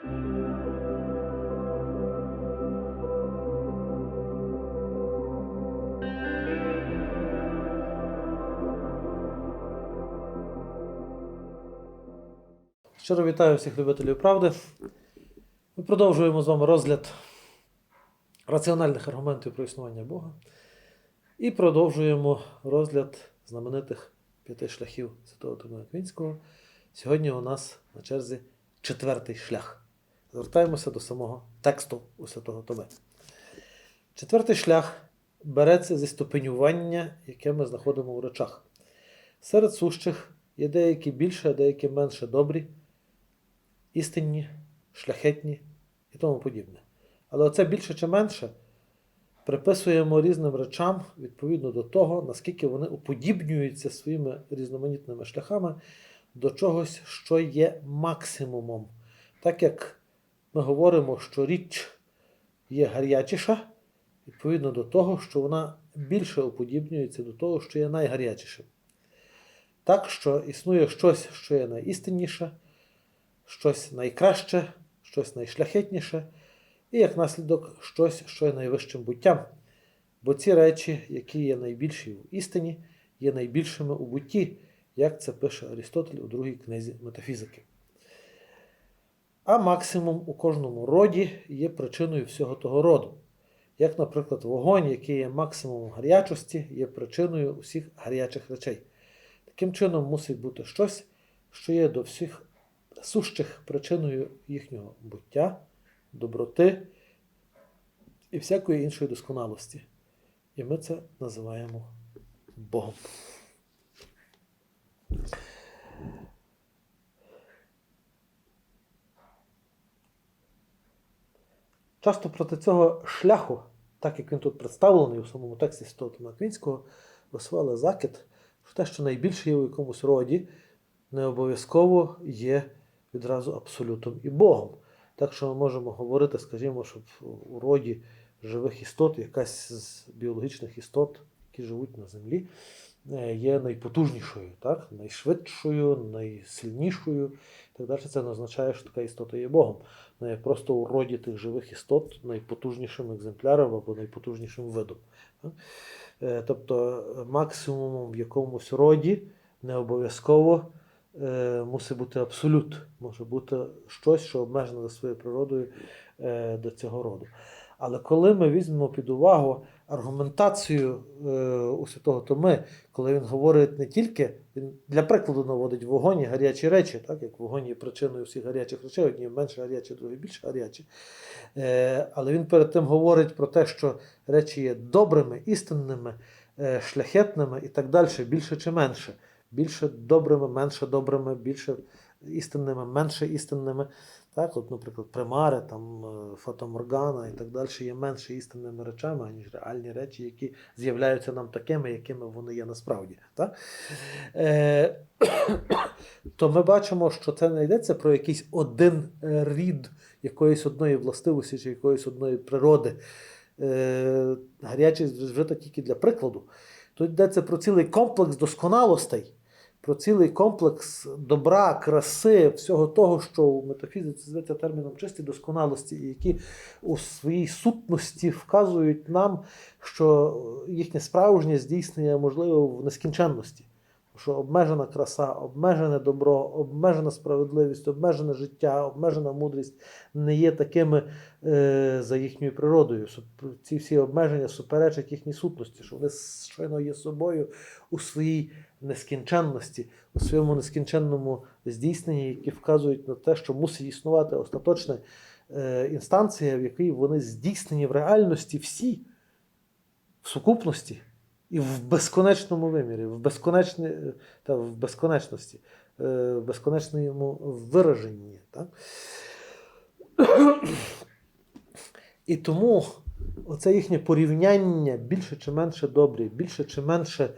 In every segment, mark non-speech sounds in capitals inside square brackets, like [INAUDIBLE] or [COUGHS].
Щиро вітаю всіх любителів правди. Ми продовжуємо з вами розгляд раціональних аргументів про існування Бога. І продовжуємо розгляд знаменитих п'яти шляхів Святого Томила Квінського. Сьогодні у нас на черзі четвертий шлях. Звертаємося до самого тексту у Святого Томи. Четвертий шлях береться зі ступенювання, яке ми знаходимо у речах. Серед сущих є деякі більше, а деякі менше добрі, істинні, шляхетні і тому подібне. Але оце більше чи менше приписуємо різним речам відповідно до того, наскільки вони уподібнюються своїми різноманітними шляхами до чогось, що є максимумом. Так як ми говоримо, що річ є гарячіша, відповідно до того, що вона більше уподібнюється до того, що є найгарячішим. Так що існує щось, що є найістинніше, щось найкраще, щось найшляхетніше, і як наслідок щось, що є найвищим буттям. Бо ці речі, які є найбільші в істині, є найбільшими у бутті, як це пише Арістотель у другій книзі метафізики. А максимум у кожному роді є причиною всього того роду. Як, наприклад, вогонь, який є максимумом гарячості, є причиною усіх гарячих речей. Таким чином мусить бути щось, що є до всіх сущих причиною їхнього буття, доброти і всякої іншої досконалості. І ми це називаємо Богом. Часто проти цього шляху, так як він тут представлений у самому тексті Святого Квінського, висували закид, що те, що найбільше є у якомусь роді, не обов'язково є відразу абсолютом і Богом. Так що ми можемо говорити, скажімо, щоб у роді живих істот, якась з біологічних істот, які живуть на землі, є найпотужнішою, так? найшвидшою, найсильнішою. Так далі. Це не означає, що така істота є Богом. Вона є просто у роді тих живих істот найпотужнішим екземпляром або найпотужнішим видом. Е, Тобто максимумом в якомусь роді не обов'язково е, мусить бути абсолют. Може бути щось, що обмежене за своєю природою е, до цього роду. Але коли ми візьмемо під увагу аргументацію е, у святого Томи, коли він говорить не тільки, він для прикладу наводить вогонь і гарячі речі, так як вогонь є причиною всіх гарячих речей, одні менше гарячі, другі більш гарячі. Е, але він перед тим говорить про те, що речі є добрими, істинними, е, шляхетними і так далі, більше чи менше. Більше добрими, менше добрими, більше істинними, менше істинними. Так, от, наприклад, примари, там, е, фотоморгана і так далі є менше істинними речами, ніж реальні речі, які з'являються нам такими, якими вони є насправді. Так? Е, [COUGHS] то ми бачимо, що це не йдеться про якийсь один е, рід якоїсь одної властивості чи якоїсь одної природи. Е, гарячість вжита тільки для прикладу. Тут йдеться про цілий комплекс досконалостей, про цілий комплекс добра, краси, всього того, що в метафізиці зветься терміном чисті досконалості, і які у своїй сутності вказують нам, що їхнє справжнє здійснення можливо в нескінченності. Що обмежена краса, обмежене добро, обмежена справедливість, обмежене життя, обмежена мудрість не є такими е, за їхньою природою. Ці всі обмеження суперечать їхній сутності, що вони щойно є собою у своїй нескінченності, у своєму нескінченному здійсненні, які вказують на те, що мусить існувати остаточна е, інстанція, в якій вони здійснені в реальності всі в сукупності і в безконечному вимірі, в, безконечні, та в безконечності, е, в безконечному вираженні. Так? І тому оце їхнє порівняння більше чи менше добрі, більше чи менше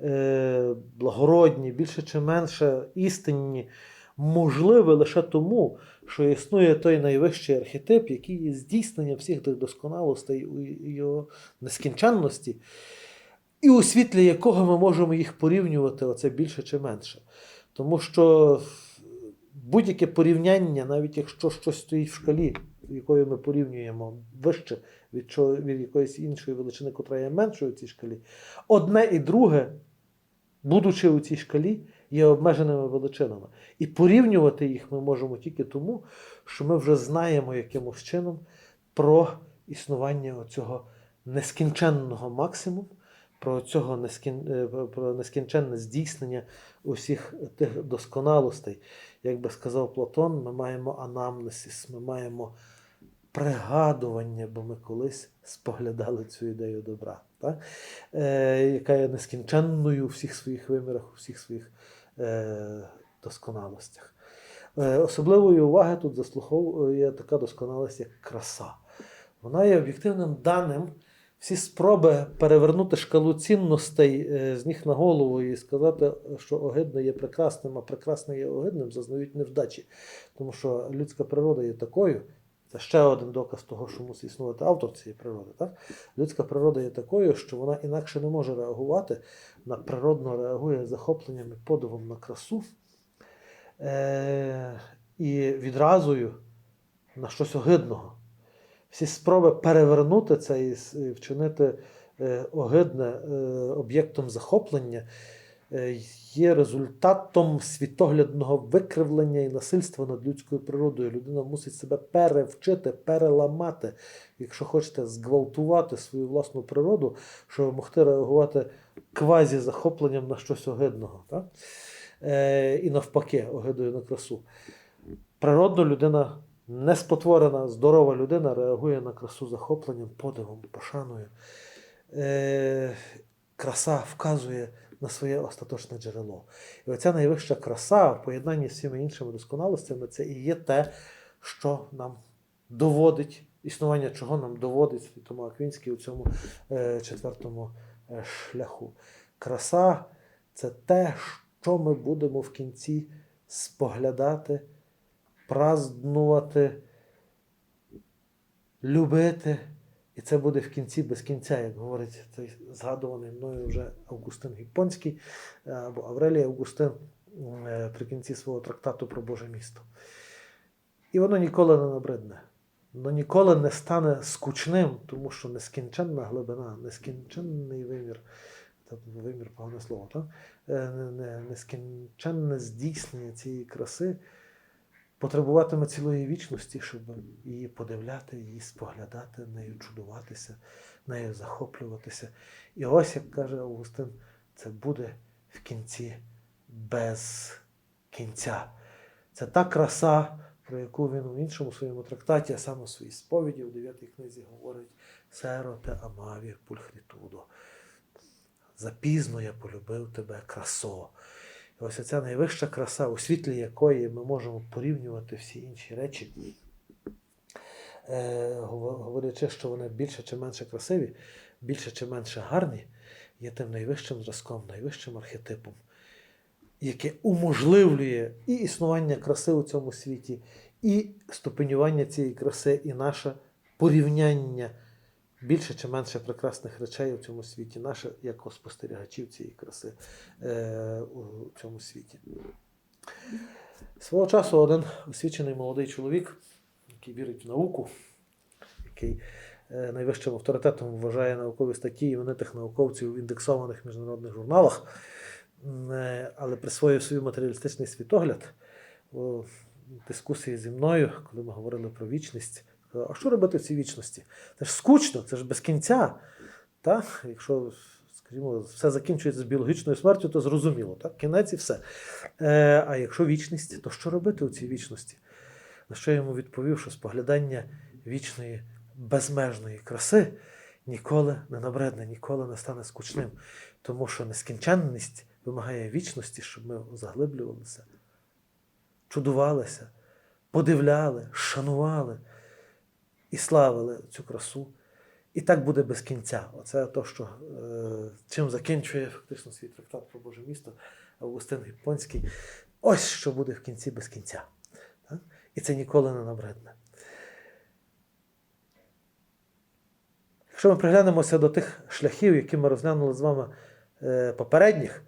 е, благородні, більше чи менше істинні, можливе лише тому, що існує той найвищий архетип, який є здійснення всіх досконалостей у його нескінченності, і у світлі якого ми можемо їх порівнювати оце більше чи менше. Тому що будь-яке порівняння, навіть якщо щось стоїть в шкалі, якою ми порівнюємо вище від, чого, від якоїсь іншої величини, котра є меншою в цій шкалі, одне і друге, будучи у цій шкалі, є обмеженими величинами. І порівнювати їх ми можемо тільки тому, що ми вже знаємо якимось чином про існування цього нескінченного максимуму, про цього нескін... е, про нескінченне здійснення усіх тих досконалостей. Як би сказав Платон, ми маємо анамнесис, ми маємо пригадування, бо ми колись споглядали цю ідею добра, так? Е, яка є нескінченною у всіх своїх вимірах, у всіх своїх е, досконалостях. Е, особливої уваги тут заслуховує така досконалість, як краса. Вона є об'єктивним даним. Всі спроби перевернути шкалу цінностей е, з ніг на голову і сказати, що огидне є прекрасним, а прекрасне є огидним, зазнають невдачі. Тому що людська природа є такою. Це ще один доказ того, що мусить існувати автор цієї природи. Так? Людська природа є такою, що вона інакше не може реагувати, на природно реагує захопленням і подивом на красу е- і відразою на щось огидного. Всі спроби перевернути це і вчинити е, огидне е, об'єктом захоплення е, є результатом світоглядного викривлення і насильства над людською природою. Людина мусить себе перевчити, переламати, якщо хочете, зґвалтувати свою власну природу, щоб могти реагувати квазі-захопленням на щось огидного. Так? І навпаки, огидою на красу. Природно людина неспотворена, здорова людина реагує на красу захопленням, подивом, пошаною. Е, краса вказує на своє остаточне джерело. І оця найвища краса в поєднанні з всіма іншими досконалостями це і є те, що нам доводить, існування чого нам доводить Святому Аквінський у цьому е, четвертому е, шляху. Краса це те, що ми будемо в кінці споглядати, празднувати, любити. І це буде в кінці без кінця, як говорить цей згадуваний мною вже Августин Гіпонський е, або Аврелій Августин е, при кінці свого трактату про Боже місто. І воно ніколи не набридне. Воно ніколи не стане скучним, тому що нескінченна глибина, нескінченний вимір, тобто вимір погане слово, так? Е, не- не- нескінченне здійснення цієї краси потребуватиме цілої вічності, щоб її подивляти, її споглядати, нею чудуватися, нею захоплюватися. І ось, як каже Августин, це буде в кінці без кінця. Це та краса, про яку він у іншому своєму трактаті, а саме у своїй сповіді у 9 книзі говорить Серо те амаві пульхрітудо. Запізно я полюбив тебе, красо. І ось ця найвища краса, у світлі якої ми можемо порівнювати всі інші речі, е, говорячи, що вони більше чи менше красиві, більше чи менше гарні, є тим найвищим зразком, найвищим архетипом, яке уможливлює і існування краси у цьому світі, і ступенювання цієї краси, і наше порівняння більше чи менше прекрасних речей у цьому світі, наше як спостерігачів цієї краси е, у цьому світі. Свого часу один освічений молодий чоловік, який вірить в науку, який е, найвищим авторитетом вважає наукові статті іменитих науковців в індексованих міжнародних журналах, е, але присвоїв свій матеріалістичний світогляд у дискусії зі мною, коли ми говорили про вічність. Сказав, А що робити в цій вічності? Це ж скучно, це ж без кінця. Так? Якщо, скажімо, все закінчується з біологічною смертю, то зрозуміло, так? кінець і все. Е, а якщо вічність, то що робити у цій вічності? На що я йому відповів, що споглядання вічної безмежної краси ніколи не набредне, ніколи не стане скучним. Тому що нескінченність вимагає вічності, щоб ми заглиблювалися, чудувалися, подивляли, шанували і славили цю красу. І так буде без кінця. Оце то, що е, чим закінчує фактично свій трактат про Боже місто Августин Гіпонський. Ось що буде в кінці без кінця. Так? І це ніколи не набридне. Якщо ми приглянемося до тих шляхів, які ми розглянули з вами е, попередніх,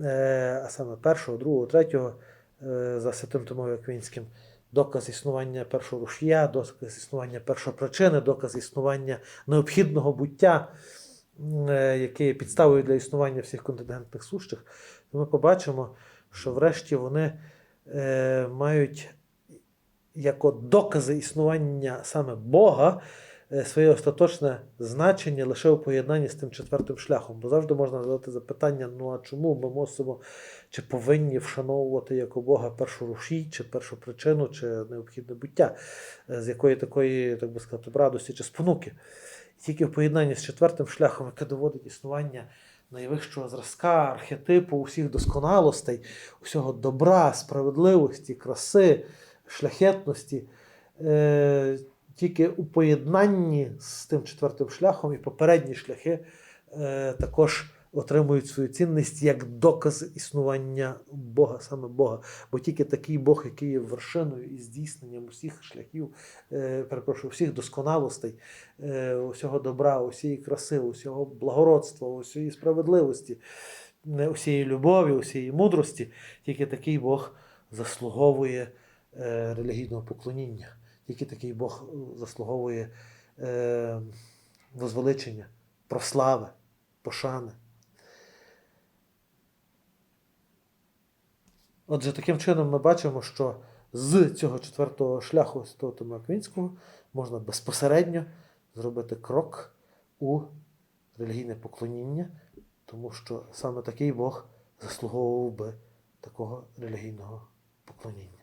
е, а саме першого, другого, третього е, за Святим Томою Аквінським. Доказ існування першого рушія, доказ існування першопричини, доказ існування необхідного буття, е, яке є підставою для існування всіх контингентних сущих, то ми побачимо, що врешті вони е, мають як докази існування саме Бога своє остаточне значення лише у поєднанні з тим четвертим шляхом. Бо завжди можна задати запитання: ну а чому ми мусимо чи повинні вшановувати як у Бога першу рушій, чи першу причину, чи необхідне буття, е, з якої такої, так би сказати, радості чи спонуки. І тільки в поєднанні з четвертим шляхом, яке доводить існування найвищого зразка, архетипу усіх досконалостей, усього добра, справедливості, краси, шляхетності. Тільки у поєднанні з тим четвертим шляхом і попередні шляхи е, також отримують свою цінність як доказ існування Бога, саме Бога. Бо тільки такий Бог, який є вершиною і здійсненням усіх шляхів, е, перепрошую, всіх досконалостей, е, усього добра, усієї краси, усього благородства, усієї справедливості, е, усієї любові, усієї мудрості, тільки такий Бог заслуговує е, релігійного поклоніння. Тільки такий Бог е, заслуговує е, возвеличення, прослави, пошани. Отже, таким чином ми бачимо, що з цього четвертого шляху Святого Тома Аквінського можна безпосередньо зробити крок у релігійне поклоніння, тому що саме такий Бог заслуговував би такого релігійного поклоніння.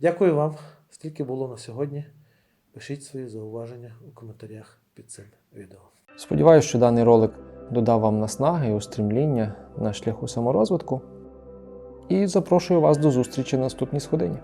Дякую вам, стільки було на сьогодні. Пишіть свої зауваження у коментарях під цим відео. Сподіваюсь, що даний ролик додав вам наснаги і устрімління на шляху саморозвитку. І запрошую вас до зустрічі на наступній сходині.